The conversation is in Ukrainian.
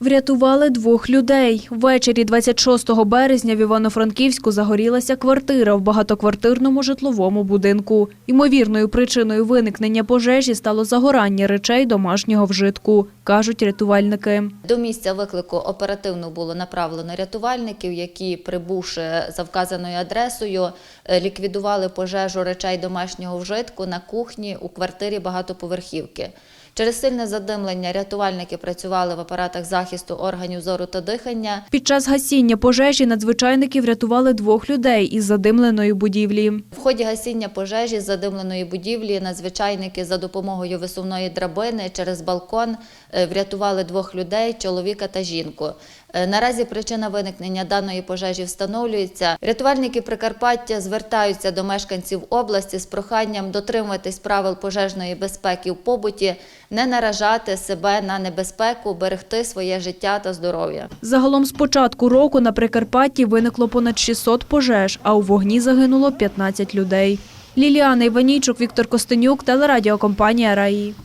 Врятували двох людей. Ввечері 26 березня в Івано-Франківську загорілася квартира в багатоквартирному житловому будинку. Ймовірною причиною виникнення пожежі стало загорання речей домашнього вжитку, кажуть рятувальники. До місця виклику оперативно було направлено рятувальників, які, прибувши за вказаною адресою, е, ліквідували пожежу речей домашнього вжитку на кухні у квартирі багатоповерхівки. Через сильне задимлення рятувальники працювали в апаратах захисту органів зору та дихання. Під час гасіння пожежі надзвичайники врятували двох людей із задимленої будівлі. В ході гасіння пожежі з задимленої будівлі надзвичайники за допомогою висувної драбини через балкон е, врятували двох людей чоловіка та жінку. Е, Наразі причина виникнення даної пожежі встановлюється. Рятувальники Прикарпаття звертаються до мешканців області з проханням дотримуватись правил пожежної безпеки в побуті, не наражати себе на небезпеку, берегти своє життя та здоров'я. Загалом з початку року на Прикарпатті виникло понад 600 пожеж, а у вогні загинуло 15 людей. Ліліана Іванійчук, Віктор Костенюк, телерадіокомпанія «Раї».